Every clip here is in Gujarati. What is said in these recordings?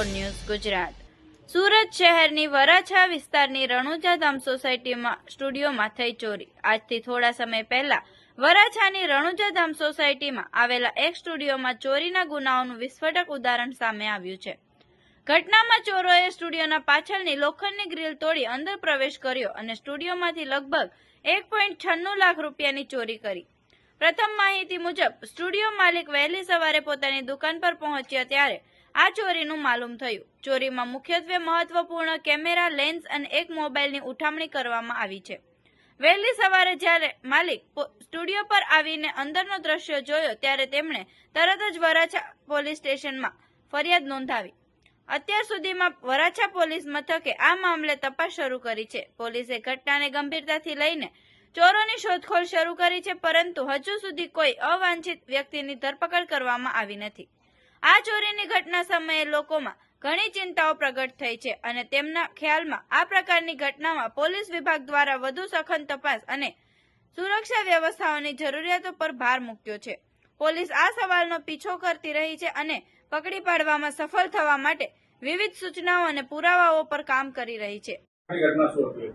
ગુજરાત. સુરત શહેરની વરાછા વિસ્તારની રણુજા ધામ સોસાયટીમાં, સ્ટુડિયોમાં થઈ ચોરી. આજથી થોડા સમય પહેલા વરાછાની રણુજા ધામ સોસાયટીમાં આવેલા એક સ્ટુડિયોમાં ચોરીના ગુનાઓનું વિસ્ફોટક ઉદાહરણ સામે આવ્યું છે. ઘટનામાં ચોરોએ સ્ટુડિયોના પાછળની લોખંડની ગ્રીલ તોડી અંદર પ્રવેશ કર્યો અને સ્ટુડિયોમાંથી લગભગ એક પોઈન્ટ છન્નું લાખ રૂપિયાની ચોરી કરી. પ્રથમ માહિતી મુજબ, સ્ટુડિયો માલિક વહેલી સવારે પોતાની દુકાન પર પહોંચ્યા ત્યારે આ ચોરીનું માલુમ થયું. ચોરીમાં મુખ્યત્વે મહત્વપૂર્ણ કેમેરા, લેન્સ અને એક મોબાઈલની ઉઠામણી કરવામાં આવી છે. વહેલી સવારે જ્યારે માલિક સ્ટુડિયો પર આવીને અંદરનો દ્રશ્ય જોયો ત્યારે તેમણે તરત જ વરાછા પોલીસ સ્ટેશનમાં ફરિયાદ નોંધાવી. અત્યાર સુધીમાં વરાછા પોલીસ મથકે આ મામલે તપાસ શરૂ કરી છે. પોલીસે ઘટનાને ગંભીરતાથી લઈને ચોરોની શોધખોળ શરૂ કરી છે, પરંતુ હજુ સુધી કોઈ અવાંછિત વ્યક્તિની ધરપકડ કરવામાં આવી નથી. આ ચોરીની ઘટના સમયે લોકોમાં ઘણી ચિંતાઓ પ્રગટ થઈ છે અને તેમના ખ્યાલમાં આ પ્રકારની ઘટનામાં પોલીસ વિભાગ દ્વારા વધુ સખત તપાસ અને સુરક્ષા વ્યવસ્થાઓની જરૂરિયાતો પર ભાર મૂક્યો છે. પોલીસ આ સવાલનો પીછો કરતી રહી છે અને પકડી પાડવામાં સફળ થવા માટે વિવિધ સૂચનાઓ અને પુરાવાઓ પર કામ કરી રહી છે. ઘટના શું હતી?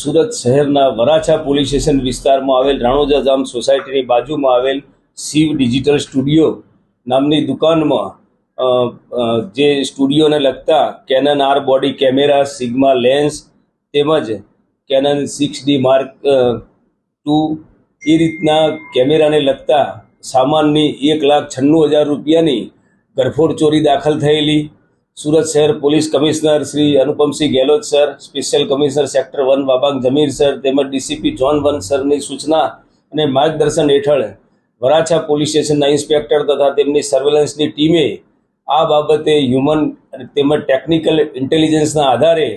સુરત શહેરના વરાછા પોલીસ સ્ટેશન વિસ્તારમાં આવેલ રાણોજા જામ સોસાયટીની બાજુમાં આવેલ શિવ ડિજિટલ સ્ટુડિયો નામની દુકાનમાં જે સ્ટુડિયોને લગતા Canon R body camera Sigma lens તેમજ Canon six D mark two એ રીતના કેમેરાને લગતા સામાનની એક લાખ છન્નું હજાર રૂપિયાની ગરફોડ ચોરી દાખલ થયેલી. સુરત શહેર police commissioner Shri Anupamsinh Gehlot sir, special commissioner sector one બાબાંગ Zameer sir તેમજ ડીસીપી જોન વન સરની સૂચના અને માર્ગદર્શન હેઠળ વરાછા પોલીસ સ્ટેશનના ઇન્સ્પેક્ટર તથા તેમની સર્વેલન્સની ટીમે આ બાબતે હ્યુમન તેમજ ટેકનિકલ ઇન્ટેલિજન્સના આધારે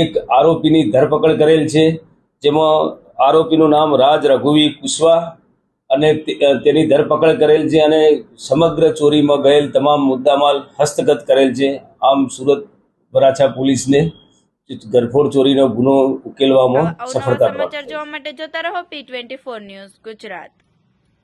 એક આરોપીની ધરપકડ કરેલ છે. જેમાં આરોપીનું નામ રાજ રઘુવી કુશવા અને તેની ધરપકડ કરેલ છે અને સમગ્ર ચોરીમાં ગયેલ તમામ મુદ્દામાલ હસ્તગત કરેલ છે. આમ સુરત વરાછા પોલીસને ગરફોડ ચોરીનો ગુનો ઉકેલવામાં સફળતા પ્રાપ્ત જોવા માટે જોતા રહો P twenty four news Gujarat.